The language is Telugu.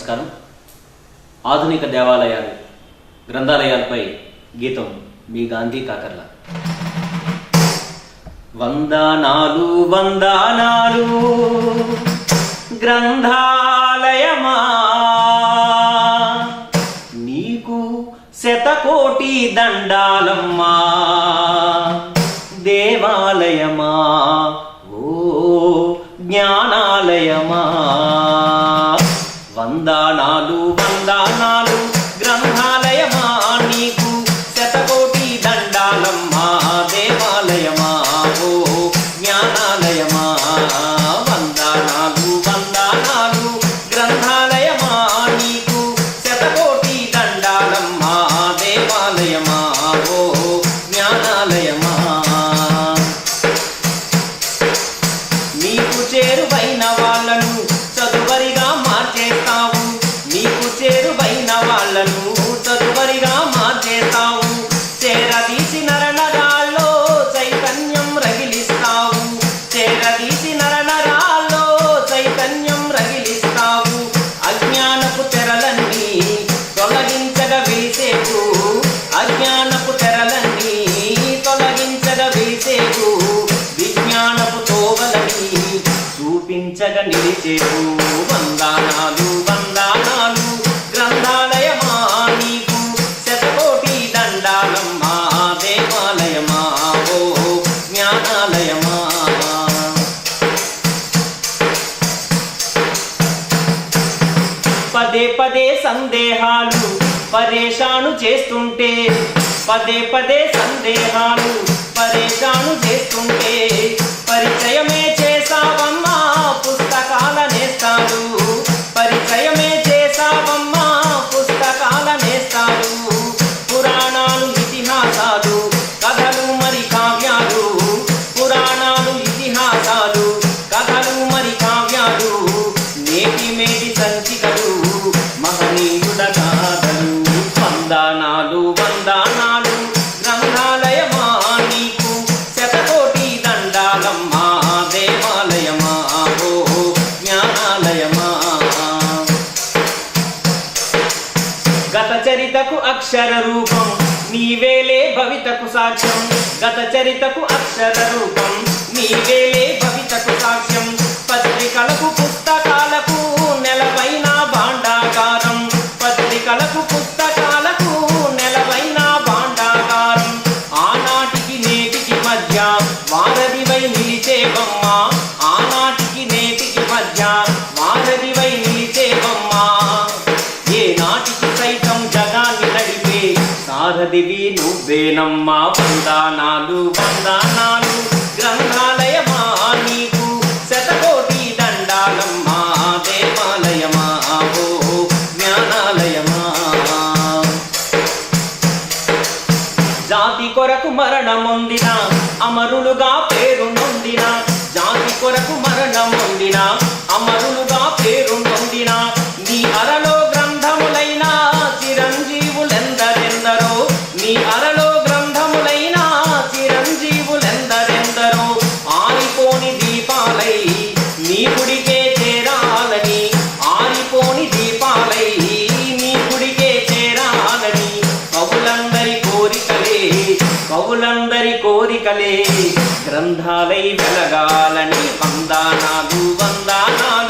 నమస్కారం. ఆధునిక దేవాలయాలు గ్రంథాలయాలపై గీతం మీ గాంధీ కాకర్ల. వందనాలు వందనాలు గ్రంథాలయమా? నీకు శతకోటి దండాలమ్మా. దేవాలయమా? ఓ జ్ఞానాలయమా? చూపించగా నిలిచేవు వందానాలు వందానాలు గ్రంథాలయమా నీకు శతకోటి దండాలమ్మా దేవాలయమా ఓ జ్ఞానాలయమా. పదే పదే సందేహాలు పరేషాను చేస్తుంటే పదే పదే సందేహాలు పరేషాను చేస్తుంటే పరిచయమే సంచికలు మహనీయుడ గాథలు వందనాలు వందనాలు. గ్రంథాలయమా నీకు? శతకోటి దండాలమ్మా. దేవాలయమా? ఓ జ్ఞానాలయమా? గత చరితకు అక్షర రూపం. నీవేలే భవితకు సాక్ష్యం గత చరితకు అక్షర రూపం. నీవేలే సారథివి నువ్వేనమ్మా వందానాలు వందానాలు గ్రంథాలయమా నీకు శతకోటి దండాలమ్మా దేవాలయమా ఓ జ్ఞానాలయమా జాతి కొరకు మరణమొందిన అమరులుగా పేరు నొందిన జాతి కొరకు మరణమొందిన అమరులుగా అరలో గ్రంథములైన చిరంజీవులెందరెందరో ఆరిపోని దీపాలై నీ గుడికే చేరాలని ఆరిపోని దీపాలై నీ గుడికే చేరాలని. కవులందరి కోరికలే కవులందరి కోరికలే గ్రంథాలై వెలగాలని వందానాలు వందానాలు